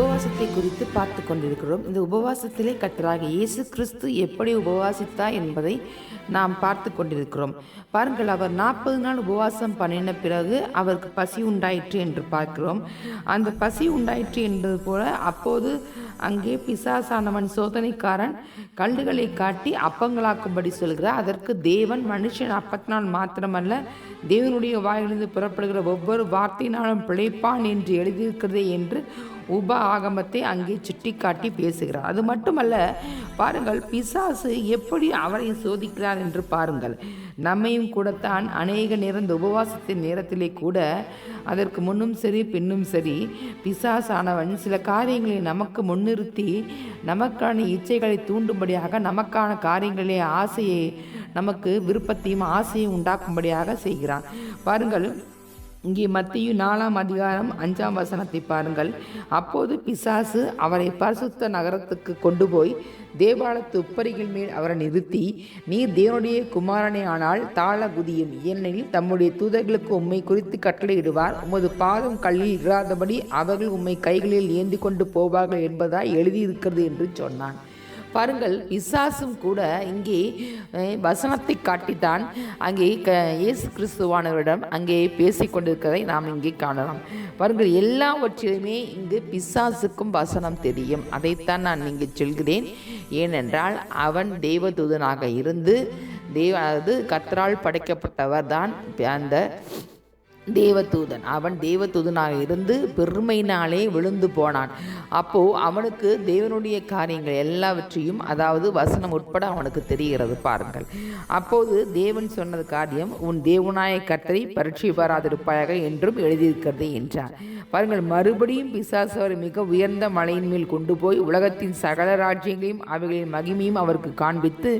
Falou! உபவாசத்தை குறித்து பார்த்து கொண்டிருக்கிறோம். இந்த உபவாசத்திலே கற்றலாக இயேசு கிறிஸ்து எப்படி உபவாசித்தார் என்பதை நாம் பார்த்து கொண்டிருக்கிறோம். பாருங்கள் அவர் நாற்பது நாள் உபவாசம் பண்ணின பிறகு அவருக்கு பசி உண்டாயிற்று என்று பார்க்கிறோம். அந்த பசி உண்டாயிற்று என்பது போல அப்போது அங்கே பிசாசானவன் சோதனைக்காரன் கல்லுகளை காட்டி அப்பங்களாக்கும்படி சொல்கிறார். அதற்கு தேவன் மனுஷன் அப்பத்தினால் மாத்திரமல்ல தேவனுடைய வாயிலிருந்து புறப்படுகிற ஒவ்வொரு வார்த்தையினாலும் பிழைப்பான் என்று எழுதியிருக்கிறதே என்று உப ஆகமத்தை அங்கே சுட்டிக்காட்டி பேசுகிறார். அது மட்டுமல்ல பாருங்கள் பிசாசு எப்படி அவரை சோதிக்கிறார் என்று பாருங்கள். நம்மையும் கூடத்தான் அநேக நேரம் இந்த உபவாசத்தின் நேரத்திலே கூட அதற்கு முன்னும் சரி பின்னும் சரி பிசாசானவன் சில காரியங்களை நமக்கு முன்னிறுத்தி நமக்கான இச்சைகளை தூண்டும்படியாக நமக்கான காரியங்களே ஆசையை நமக்கு விருப்பத்தையும் ஆசையும் உண்டாக்கும்படியாக செய்கிறான். பாருங்கள் இங்கே மத்திய நாலாம் அதிகாரம் அஞ்சாம் வசனத்தை பாருங்கள். அப்போது பிசாசு அவரை பரிசுத்த நகரத்துக்கு கொண்டு போய் தேவாலத்து உப்பரிகள் மேல் அவரை நிறுத்தி நீர் தேவனுடைய குமாரனே ஆனால் தாழ குதியும். ஏனெனில் தம்முடைய தூதர்களுக்கு உம்மை குறித்து கட்டளையிடுவார். உமது பாதம் கல்லில் இராதபடி அவர்கள் உம்மை கைகளில் ஏந்தி கொண்டு போவார்கள் என்பதாய் எழுதியிருக்கிறது என்று சொன்னான். பாருங்கள் பிசாசும் கூட இங்கே வசனத்தை காட்டித்தான். அங்கே க இயேசு கிறிஸ்துவானவரிடம் அங்கே பேசிக் கொண்டிருக்கிறதை நாம் இங்கே காணலாம். பாருங்கள் எல்லாவற்றிலுமே இங்கு பிசாசுக்கும் வசனம் தெரியும். அதைத்தான் நான் இங்கே சொல்கிறேன். ஏனென்றால் அவன் தேவதூதனாக இருந்து தேவ அதாவது கத்தரால் படைக்கப்பட்டவர் தான் அந்த தேவதூதன். அவன் தேவதூதனாக இருந்து பெருமையினாலே விழுந்து போனான். அப்போது அவனுக்கு தேவனுடைய காரியங்கள் எல்லாவற்றையும் அதாவது வசனம் உட்பட அவனுக்கு தெரிகிறது பாருங்கள். அப்போது தேவன் சொன்னது காரியம் உன் தேவனாய கத்தரை பரட்சி பாராதிருப்பாயாக என்றும் எழுதியிருக்கிறது என்றார். பாருங்கள் மறுபடியும் பிசாசு மிக உயர்ந்த மலையின் மேல் கொண்டு போய் உலகத்தின் சகல ராஜ்யங்களையும் அவைகளின் மகிமையும் அவருக்கு காண்பித்து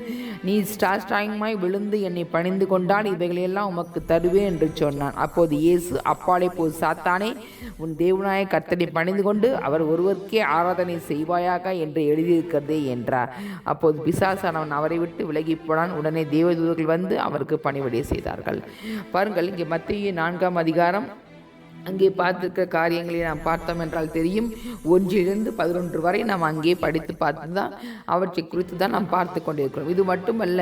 நீ ஸ்டாஸ்டாயமாய் விழுந்து என்னை பணிந்து கொண்டால் இவைகளையெல்லாம் உமக்கு தருவேன் என்று சொன்னான். அப்போது இயேசு அப்பாலே போது சாத்தானே உன் தேவனாய கர்த்தனை பணிந்து கொண்டு அவர் ஒருவருக்கே ஆராதனை செய்வாயாக என்று எழுதியிருக்கிறதே என்றார். அப்போது பிசாசானவன் அவரை விட்டு விலகி போனான். உடனே தேவதூதர்கள் வந்து அவருக்கு பணிவிடை செய்தார்கள். பாருங்கள் இங்கே மத்திய நான்காம் அதிகாரம் அங்கே பார்த்துருக்க காரியங்களை நாம் பார்த்தோம் என்றால் தெரியும். ஒன்றிலிருந்து பதினொன்று வரை நாம் அங்கே படித்து பார்த்து தான் அவற்றை குறித்து தான் நாம் பார்த்து கொண்டிருக்கிறோம். இது மட்டுமல்ல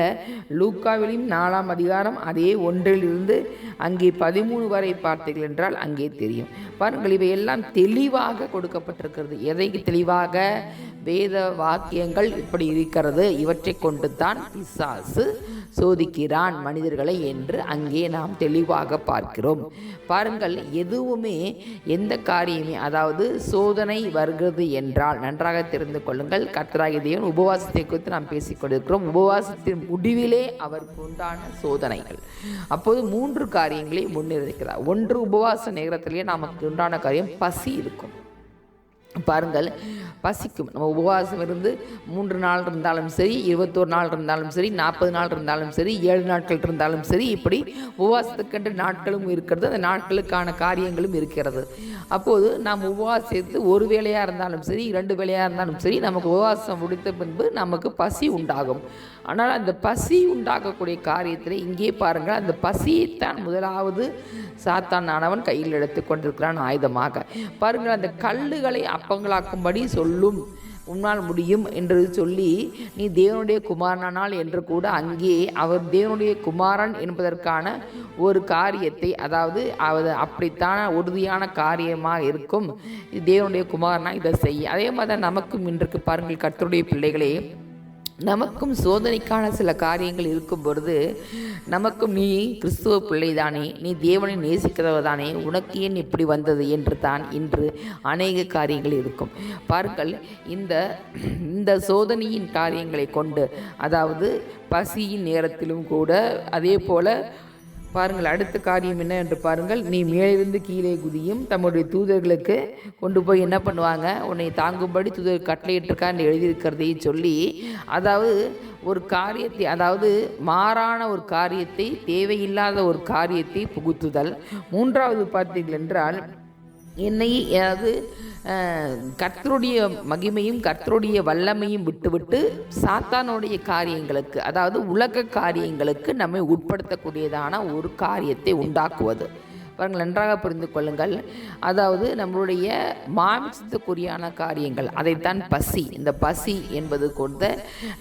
லூக்காவிலும் நாலாம் அதிகாரம் அதே ஒன்றிலிருந்து அங்கே பதிமூணு வரை பார்த்தீர்கள் என்றால் அங்கே தெரியும். பாருங்கள் இவையெல்லாம் தெளிவாக கொடுக்கப்பட்டிருக்கிறது. எதைக்கு தெளிவாக? வேத வாக்கியங்கள் இப்படி இருக்கிறது. இவற்றை கொண்டு தான் பிசாசு சோதிக்கிறான் மனிதர்களை என்று அங்கே நாம் தெளிவாக பார்க்கிறோம். பாருங்கள் எதுவுமே எந்த காரியமே அதாவது சோதனை வருகிறது என்றால் நன்றாக தெரிந்து கொள்ளுங்கள். கர்த்தராகிய தேவன் உபவாசத்தை குறித்து நாம் பேசிக் கொண்டிருக்கிறோம். உபவாசத்தின் முடிவிலே அவருக்கு உண்டான சோதனைகள். அப்போது மூன்று காரியங்களை முன்னிறுக்கிறார் ஒன்று உபவாச நேரத்திலேயே நமக்கு உண்டான காரியம் பசி இருக்கும். பாருங்கள் பசிக்கும். நம்ம உபவாசம் இருந்து மூன்று நாள் இருந்தாலும் சரி இருபத்தோரு நாள் இருந்தாலும் சரி நாற்பது நாள் இருந்தாலும் சரி ஏழு நாட்கள் இருந்தாலும் சரி இப்படி உபவாசத்துக்கென்று நாட்களும் இருக்கிறது. அந்த நாட்களுக்கான காரியங்களும் இருக்கிறது. அப்போது நாம் உபவாசித்து ஒரு வேளையாக இருந்தாலும் சரி இரண்டு வேளையாக இருந்தாலும் சரி நமக்கு உபவாசம் முடித்த பின்பு நமக்கு பசி உண்டாகும். ஆனால் அந்த பசி உண்டாக்கக்கூடிய காரியத்தில் இங்கே பாருங்கள் அந்த பசியைத்தான் முதலாவது சாத்தான் ஆனவன் கையில் எடுத்து கொண்டிருக்கிறான் ஆயுதமாக. பாருங்கள் அந்த கல்லுகளை அப்பங்களாக்கும்படி சொல்லும் உன்னால் முடியும் என்று சொல்லி நீ தேவனுடைய குமாரனானால் என்று கூட அங்கே அவர் தேவனுடைய குமாரன் என்பதற்கான ஒரு காரியத்தை அதாவது அவர் அப்படித்தான உறுதியான காரியமாக இருக்கும் தேவனுடைய குமாரனா இதை செய்ய. அதே மாதிரி நமக்கும் இன்றைக்கு பாருங்கள் கர்த்தருடைய பிள்ளைகளே. நமக்கும் சோதனைக்கான சில காரியங்கள் இருக்கும் பொழுது நமக்கும் நீ கிறிஸ்துவ பிள்ளைதானே நீ தேவனை நேசிக்கிறவர் தானே உனக்கு ஏன் இப்படி வந்தது என்று தான் இன்று அநேக காரியங்கள் இருக்கும். பாருங்கள் இந்த இந்த சோதனையின் காரியங்களை கொண்டு அதாவது பசியின் நேரத்திலும் கூட அதே போல் பாருங்கள் அடுத்த காரியம் என்ன என்று பாருங்கள். நீ மேலிருந்து கீழே குதியும் தம்முடைய தூதர்களுக்கு கொண்டு போய் என்ன பண்ணுவாங்க? உன்னை தாங்கும்படி தூதர் கட்டளையிட்டிருக்கான்னு எழுதியிருக்கிறதையும் சொல்லி அதாவது ஒரு காரியத்தை அதாவது மாறான ஒரு காரியத்தை தேவையில்லாத ஒரு காரியத்தை புகுத்துதல். மூன்றாவது பார்த்தீர்கள் என்றால் என்னை அதாவது கர்த்தருடைய மகிமையும் கர்த்தருடைய வல்லமையும் விட்டுவிட்டு சாத்தானுடைய காரியங்களுக்கு அதாவது உலக காரியங்களுக்கு நம்மை உட்படுத்தக்கூடியதான ஒரு காரியத்தை உண்டாக்குவது. பாருங்கள் நன்றாக புரிந்து கொள்ளுங்கள். அதாவது நம்மளுடைய மாமிசத்துக்குரியான காரியங்கள் அதைத்தான் பசி. இந்த பசி என்பது கொண்ட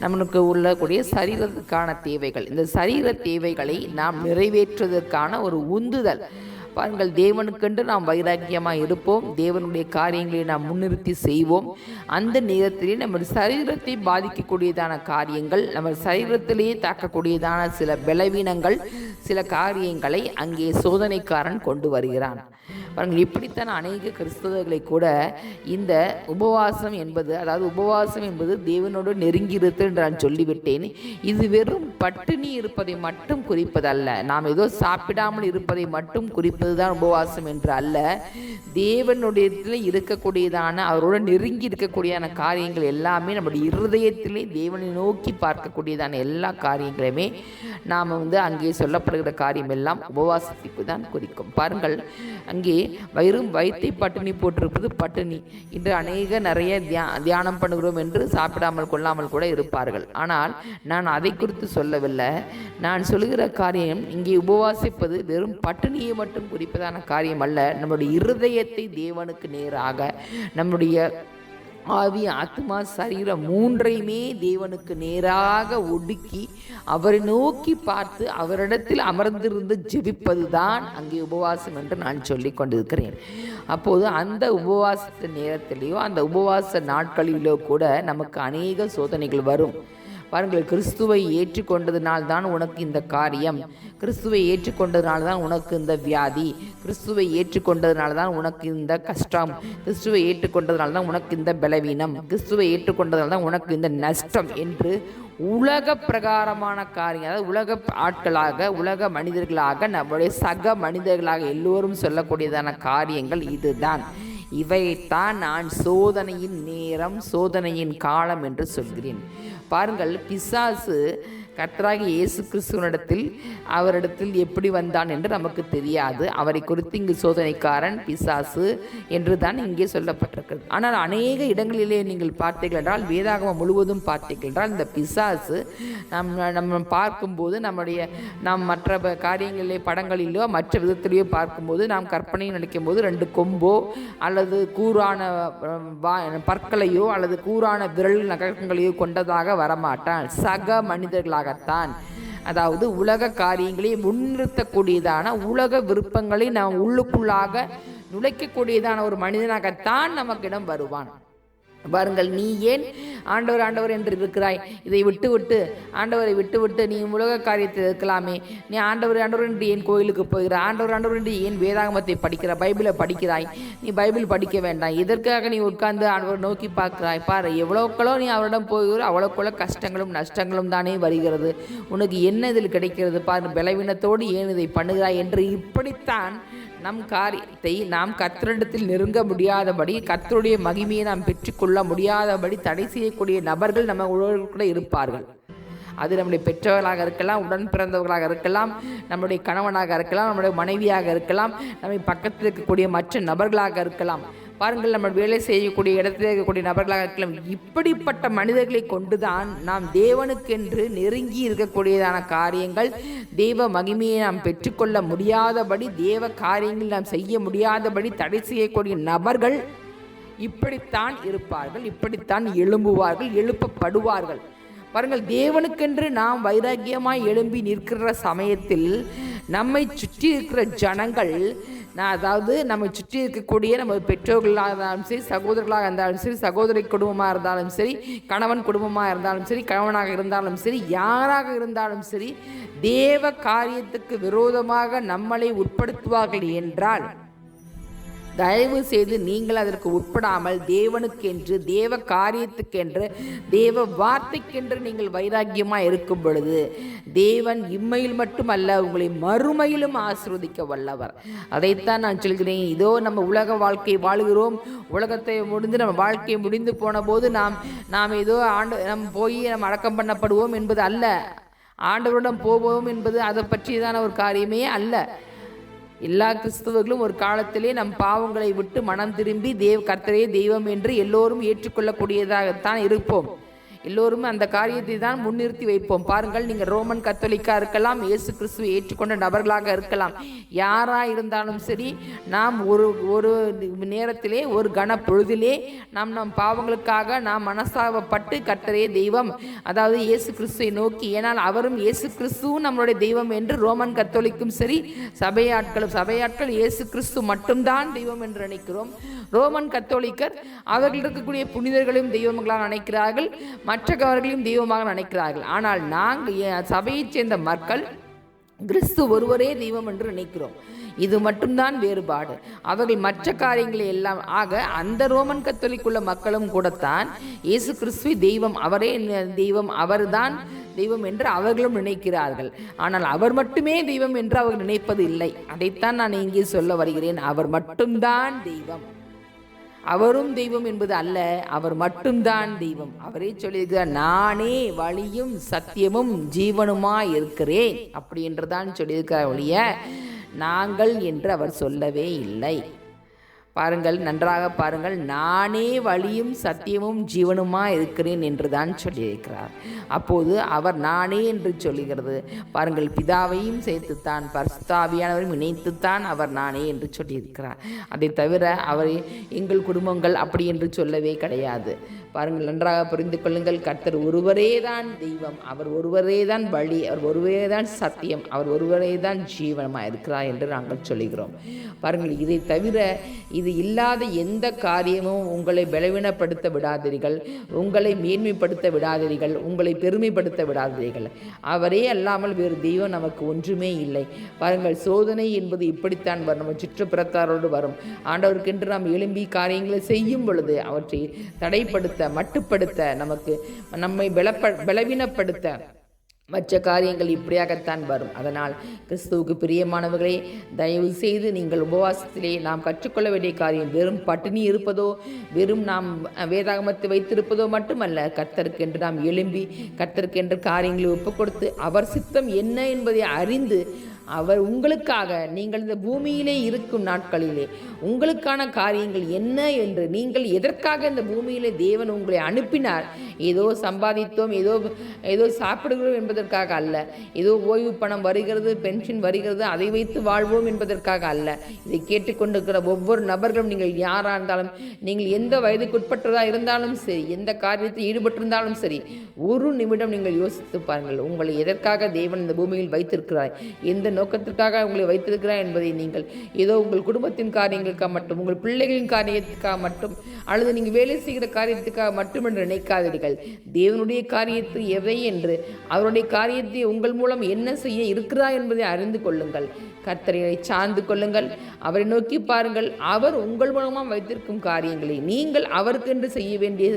நம்மளுக்கு உள்ளக்கூடிய சரீரத்துக்கான தேவைகள். இந்த சரீர தேவைகளை நாம் நிறைவேற்றுவதற்கான ஒரு உந்துதல். பாருங்கள் தேவனுக்கென்று நாம் வைராக்கியமாக இருப்போம். தேவனுடைய காரியங்களை நாம் முன்னிறுத்தி செய்வோம். அந்த நேரத்திலே நம்ம சரீரத்தை பாதிக்கக்கூடியதான காரியங்கள் நம்ம சரீரத்திலேயே தாக்கக்கூடியதான சில பலவீனங்கள் சில காரியங்களை அங்கே சோதனைக்காரன் கொண்டு வருகிறான். பாருங்கள் இப்படித்தான் அநேக கிறிஸ்தவர்களை கூட இந்த உபவாசம் என்பது அதாவது உபவாசம் என்பது தேவனோடு நெருங்கி இருத்தல் என்று நான் சொல்லிவிட்டேன். இது வெறும் பட்டினி இருப்பதை மட்டும் குறிப்பதல்ல. நாம் ஏதோ சாப்பிடாமல் இருப்பதை மட்டும் குறிப்பது தான் உபவாசம் என்று அல்ல. தேவனுடைய இருக்கக்கூடியதான அவரோட நெருங்கி இருக்கக்கூடியதான காரியங்கள் எல்லாமே நம்முடைய இருதயத்திலே தேவனை நோக்கி பார்க்கக்கூடியதான எல்லா காரியங்களுமே நாம் வந்து அங்கே சொல்லப்படுகிற காரியம் எல்லாம் உபவாசத்திற்கு தான் குறிக்கும். பாருங்கள் அங்கே வயிறும் வயிற்றை பட்டினி போட்டிருப்பது பட்டினி இன்று அநேக நிறைய தியா தியானம் பண்ணுகிறோம் என்று சாப்பிடாமல் கொள்ளாமல் கூட இருப்பார்கள். ஆனால் நான் அதை குறித்து சொல்லவில்லை. நான் சொல்லுகிற காரியம் இங்கே உபவாசிப்பது வெறும் பட்டினியை மட்டும் குறிப்பதான காரியம் அல்ல நம்முடைய இருதயத்தை தேவனுக்கு நேராக நம்முடைய ஆவி ஆத்மா சரீரம் மூன்றையுமே தேவனுக்கு நேராக ஒடுக்கி அவரை நோக்கி பார்த்து அவரிடத்தில் அமர்ந்திருந்து ஜெபிப்பது தான் அங்கே உபவாசம் என்று நான் சொல்லி கொண்டிருக்கிறேன். அப்போது அந்த உபவாசத்து நேரத்திலேயோ அந்த உபவாச நாட்களிலோ கூட நமக்கு அநேக சோதனைகள் வரும். பாருங்கள் கிறிஸ்துவை ஏற்றுக்கொண்டதினால் தான் உனக்கு இந்த காரியம். கிறிஸ்துவை ஏற்றுக்கொண்டதுனால தான் உனக்கு இந்த வியாதி. கிறிஸ்துவை ஏற்றுக்கொண்டதுனால தான் உனக்கு இந்த கஷ்டம். கிறிஸ்துவை ஏற்றுக்கொண்டதுனால தான் உனக்கு இந்த பலவீனம். கிறிஸ்துவை ஏற்றுக்கொண்டதுனால தான் உனக்கு இந்த நஷ்டம் என்று உலக பிரகாரமான காரியம் அதாவது உலக ஆட்களாக உலக மனிதர்களாக நம்முடைய சக மனிதர்களாக எல்லோரும் சொல்லக்கூடியதான காரியங்கள் இதுதான். இவைத்தான் நான் சோதனையின் நேரம் சோதனையின் காலம் என்று சொல்கிறேன். பாருங்கள் பிசாசு கர்த்தராகி இயேசு கிறிஸ்துவனிடத்தில் அவரிடத்தில் எப்படி வந்தான் என்று நமக்கு தெரியாது. அவரை குறித்து இங்கு சோதனைக்காரன் பிசாசு என்று தான் இங்கே சொல்லப்பட்டிருக்கிறது. ஆனால் அநேக இடங்களிலே நீங்கள் பார்த்தீர்கள் என்றால் வேதாகமம் முழுவதும் பார்த்தீர்கள் என்றால் இந்த பிசாசு நம் நம்ம பார்க்கும்போது நம்முடைய நாம் மற்ற காரியங்களிலே படங்களிலோ மற்ற விதத்திலேயோ பார்க்கும்போது நாம் கற்பனை நினைக்கும் போது ரெண்டு கொம்போ அல்லது கூரான வா- பற்களையோ அல்லது கூரான விரல் நகரங்களையோ கொண்டதாக வரமாட்டான். சக மனிதர்களாக மனிதர்களாகத்தான் அதாவது உலக காரியங்களை முன்னிறுத்தக்கூடியதான உலக விருப்பங்களை நாம் உள்ளுக்குள்ளாக நுழைக்கக்கூடியதான ஒரு மனிதனாகத்தான் நமக்கிடம் வருவான். பாருங்கள் நீ ஏன் ஆண்டவர் ஆண்டவர் என்று இருக்கிறாய்? இதை விட்டு விட்டு ஆண்டவரை விட்டு விட்டு நீ உலக காரியத்தில் இருக்கலாமே. நீ ஆண்டவர் ஆண்டவர் என்று ஏன் கோயிலுக்கு போகிறாய்? ஆண்டவர் ஆண்டவர் என்று ஏன் வேதாகமத்தை படிக்கிறாய் பைபிளை படிக்கிறாய்? நீ பைபிள் படிக்க வேண்டாம். இதற்காக நீ உட்கார்ந்து ஆண்டவர் நோக்கி பார்க்கிறாய்? பாரு எவ்வளோக்களோ நீ அவரிடம் போகிற அவ்வளோக்குள்ள கஷ்டங்களும் நஷ்டங்களும் தானே வருகிறது. உனக்கு என்ன இதில் கிடைக்கிறது? பாரு பலவீனத்தோடு ஏன் இதை பண்ணுகிறாய் என்று இப்படித்தான் நம் காரியத்தை நாம் கர்த்தரிடத்தில் நெருங்க முடியாதபடி கர்த்தருடைய மகிமையை நாம் பெற்றுக்கொள்ள முடியாதபடி தடை செய்யக்கூடிய நபர்கள் நம்ம உலகில் கூட இருப்பார்கள். அது நம்முடைய பெற்றவர்களாக இருக்கலாம் உடன் பிறந்தவர்களாக இருக்கலாம் நம்முடைய கணவனாக இருக்கலாம் நம்முடைய மனைவியாக இருக்கலாம் நம்மை பக்கத்தில் இருக்கக்கூடிய மற்ற நபர்களாக இருக்கலாம். பாருங்கள் நம்ம வேலை செய்யக்கூடிய இடத்தில் இருக்கக்கூடிய நபர்களாக இருக்கலாம். இப்படிப்பட்ட மனிதர்களை கொண்டுதான் நாம் தேவனுக்கென்று நெருங்கி இருக்கக்கூடியதான காரியங்கள் தேவ மகிமையை நாம் பெற்றுக்கொள்ள முடியாதபடி தேவ காரியங்கள் நாம் செய்ய முடியாதபடி தடை செய்யக்கூடிய நபர்கள் இப்படித்தான் இருப்பார்கள் இப்படித்தான் எழும்புவார்கள் எழுப்பப்படுவார்கள். பாருங்கள் தேவனுக்கென்று நாம் வைராக்கியமாய் எழும்பி நிற்கிற சமயத்தில் நம்மை சுற்றி இருக்கிற ஜனங்கள் நான் அதாவது நம்மை சுற்றி இருக்கக்கூடிய நம்ம பெற்றோர்களாக இருந்தாலும் சரி சகோதரர்களாக இருந்தாலும் சரி சகோதரி குடும்பமாக இருந்தாலும் சரி கணவன் குடும்பமாக இருந்தாலும் சரி கணவனாக இருந்தாலும் சரி யாராக இருந்தாலும் சரி தேவ காரியத்துக்கு விரோதமாக நம்மளை உட்படுத்துவார்கள் என்றால் தயவு செய்து நீங்கள் அதற்கு உட்படாமல் தேவனுக்கென்று தேவ காரியத்துக்கென்று தேவ வார்த்தைக்கென்று நீங்கள் வைராக்கியமாக இருக்கும் பொழுது தேவன் இம்மையில் மட்டுமல்ல உங்களை மறுமையிலும் ஆசிர்வதிக்க வல்லவர். அதைத்தான் நான் சொல்கிறேன். இதோ நம்ம உலக வாழ்க்கை வாழ்கிறோம். உலகத்தை முடிந்து நம்ம வாழ்க்கையை முடிந்து போன போது நாம் நாம் ஏதோ ஆண்டு நம் போய் நம்ம அடக்கம் பண்ணப்படுவோம் என்பது அல்ல. ஆண்டவரிடம் போவோம் என்பது அதை பற்றியதான ஒரு காரியமே அல்ல. எல்லா கிறிஸ்தவர்களும் ஒரு காலத்திலே நம் பாவங்களை விட்டு மனம் திரும்பி தேவ் கர்த்தரே தெய்வம் என்று எல்லோரும் ஏற்றுக்கொள்ளக்கூடியதாகத்தான் இருப்போம். எல்லோருமே அந்த காரியத்தை தான் முன்னிறுத்தி வைப்போம். பாருங்கள் நீங்கள் ரோமன் கத்தோலிக்கா இருக்கலாம் இயேசு கிறிஸ்துவை ஏற்றுக்கொண்ட நபர்களாக இருக்கலாம். யாராக இருந்தாலும் சரி நாம் ஒரு ஒரு நேரத்திலே ஒரு கன பொழுதிலே நாம் நம் பாவங்களுக்காக நாம் மனசாவப்பட்டு கத்தரே தெய்வம் அதாவது இயேசு கிறிஸ்துவை நோக்கி ஏனால் அவரும் இயேசு கிறிஸ்துவும் நம்மளுடைய தெய்வம் என்று ரோமன் கத்தோலிக்கும் சரி சபையாட்களும் சபையாட்கள் இயேசு கிறிஸ்து மட்டும்தான் தெய்வம் என்று நினைக்கிறோம். ரோமன் கத்தோலிக்கர் அவர்கள் இருக்கக்கூடிய புனிதர்களையும் தெய்வங்களாக நினைக்கிறார்கள் மற்றவர்களையும் தெய்வமாக நினைக்கிறார்கள். ஆனால் நாங்கள் சபையைச் சேர்ந்த மக்கள் கிறிஸ்து ஒருவரே தெய்வம் என்று நினைக்கிறோம். இது மட்டும்தான் வேறுபாடு. அவர்கள் மற்ற காரியங்களை எல்லாம் ஆக அந்த ரோமன் கத்தோலிக்குள்ள மக்களும் கூடத்தான் இயேசு கிறிஸ்துவை தெய்வம் அவரே தெய்வம் அவர்தான் தெய்வம் என்று அவர்களும் நினைக்கிறார்கள். ஆனால் அவர் மட்டுமே தெய்வம் என்று அவர்கள் நினைப்பது இல்லை. அதைத்தான் நான் இங்கே சொல்ல வருகிறேன். அவர் மட்டும்தான் தெய்வம். அவரும் தெய்வம் என்பது அல்ல அவர் மட்டும்தான் தெய்வம். அவரே சொல்லியிருக்கிறார் நானே வழியும் சத்தியமும் ஜீவனுமாய் இருக்கிறேன். அப்படி என்றுதான் சொல்லியிருக்கிறார் ஒழிய நாங்கள் என்று அவர் சொல்லவே இல்லை. பாருங்கள் நன்றாக பாருங்கள். நானே வழியும் சத்தியமும் ஜீவனுமாக இருக்கிறேன் என்று தான் சொல்லியிருக்கிறார். அப்போது அவர் நானே என்று சொல்லுகிறது. பாருங்கள் பிதாவையும் சேர்த்துத்தான் பர்ஸ்தாவியானவரையும் இணைத்துத்தான் அவர் நானே என்று சொல்லியிருக்கிறார். அதை தவிர அவர் எங்கள் குடும்பங்கள் அப்படி என்று சொல்லவே கிடையாது. பாருங்கள் நன்றாக புரிந்து கொள்ளுங்கள். கர்த்தர் ஒருவரே தான் தெய்வம் அவர் ஒருவரே தான் வழி அவர் ஒருவரே தான் சத்தியம் அவர் ஒருவரே தான் ஜீவனமாக இருக்கிறார் என்று நாங்கள் சொல்லுகிறோம். பாருங்கள் இதை தவிர இது இல்லாத எந்த காரியமும் உங்களை பலவீனப்படுத்த விடாதீர்கள் உங்களை மேன்மைப்படுத்த விடாதீர்கள் உங்களை பெருமைப்படுத்த விடாதீர்கள். அவரே அல்லாமல் வேறு தெய்வம் நமக்கு ஒன்றுமே இல்லை. பாருங்கள் சோதனை என்பது இப்படித்தான் வரும். நம்ம சுற்றுப்புறத்தாரோடு வரும். ஆண்டவருக்கென்று நாம் எழும்பி காரியங்களை செய்யும் பொழுது அவற்றை தடைப்படுத்த மட்டுப்படுத்த நமக்கு நம்மை பலப்ப பலவீனப்படுத்த மற்ற காரியங்கள் இப்படியாகத்தான் வரும். அதனால் கிறிஸ்துவுக்கு பிரியமானவர்களே தயவு செய்து நீங்கள் உபவாசத்திலே நாம் கற்றுக்கொள்ள வேண்டிய காரியம் வெறும் பட்டினி இருப்பதோ வெறும் நாம் வேதாகமத்தை வைத்திருப்பதோ மட்டுமல்ல கர்த்தருக்கென்று நாம் எழும்பி கர்த்தருக்கென்று காரியங்களை ஒப்புக் கொடுத்து அவர் சித்தம் என்ன என்பதை அறிந்து அவர் உங்களுக்காக நீங்கள் இந்த பூமியிலே இருக்கும் நாட்களிலே உங்களுக்கான காரியங்கள் என்ன என்று நீங்கள் எதற்காக இந்த பூமியிலே தேவன் உங்களை அனுப்பினார்? ஏதோ சம்பாதித்தோம் ஏதோ ஏதோ சாப்பிடுகிறோம் என்பதற்காக அல்ல. ஏதோ ஓய்வு பணம் வருகிறது பென்ஷன் வருகிறது அதை வைத்து வாழ்வோம் என்பதற்காக அல்ல. இதை கேட்டுக்கொண்டிருக்கிற ஒவ்வொரு நபர்களும் நீங்கள் யாராக இருந்தாலும் நீங்கள் எந்த வயதுக்குட்பட்டதாக இருந்தாலும் சரி எந்த காரியத்தில் ஈடுபட்டிருந்தாலும் சரி ஒரு நிமிடம் நீங்கள் யோசித்து பாருங்கள் உங்களை எதற்காக தேவன் இந்த பூமியில் வைத்திருக்கிறார்? எந்த நோக்கத்திற்காக உங்களை வைத்திருக்கிறார் என்பதை நீங்கள் ஏதோ உங்கள் குடும்பத்தின் காரியங்களுக்காக மட்டும் உங்கள் பிள்ளைகளின் காரியத்துக்காக மட்டும் அல்லது நீங்கள் வேலை செய்கிற காரியத்துக்காக மட்டும் என்று நினைக்காதீர்கள். தேவனுடைய காரியத்தை எவை என்று அவருடைய காரியத்தை உங்கள் மூலம் என்ன செய்ய இருக்கிறார் என்பதை அறிந்து கொள்ளுங்கள். கர்த்தரை சார்ந்து கொள்ளுங்கள். அவரை நோக்கி பாருங்கள். அவர் உங்கள் மூலமாக வைத்திருக்கும் காரியங்களை நீங்கள் அவருக்கென்று செய்ய வேண்டிய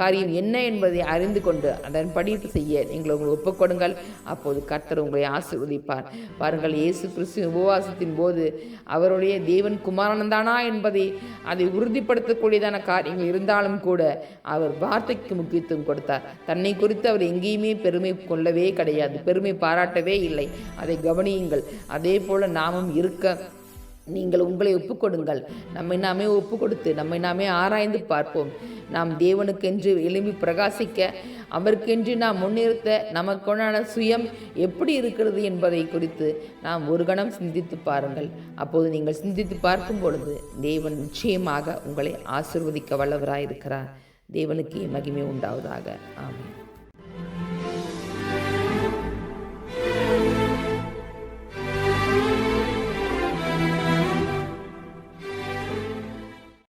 காரியம் என்ன என்பதை அறிந்து கொண்டு அதன்படி செய்ய நீங்கள் உங்களை ஒப்புக்கொடுங்கள். அப்போது கர்த்தர் உங்களை ஆசிர்வதிப்பார். பாருங்கள் இயேசு கிறிஸ்து உபவாசத்தின் போது அவருடைய தேவன் குமாரனந்தானா என்பதை அதை உறுதிப்படுத்தக்கூடியதான காரியங்கள் இருந்தாலும் கூட அவர் வார்த்தைக்கு முக்கியத்துவம் கொடுத்தார். தன்னை குறித்து அவர் எங்கேயுமே பெருமை கொள்ளவே கிடையாது பெருமை பாராட்டவே இல்லை. அதை கவனியுங்கள். அதே போல நாமும் இருக்க நீங்கள் உங்களை ஒப்புக்கொடுங்கள். நம்மை நாமே ஒப்பு கொடுத்து நம்மை நாமே ஆராய்ந்து பார்ப்போம். நாம் தேவனுக்கென்று எழும்பி பிரகாசிக்க அவருக்கென்று நாம் முன்னிறுத்த நமக்குண்டான சுயம் எப்படி இருக்கிறது என்பதை குறித்து நாம் ஒரு கணம் சிந்தித்து பாருங்கள். அப்போது நீங்கள் சிந்தித்து பார்க்கும் பொழுது தேவன் நிச்சயமாக உங்களை ஆசிர்வதிக்க வல்லவராயிருக்கிறார். தேவனுக்கு மகிமை உண்டாவதாக. ஆமாம்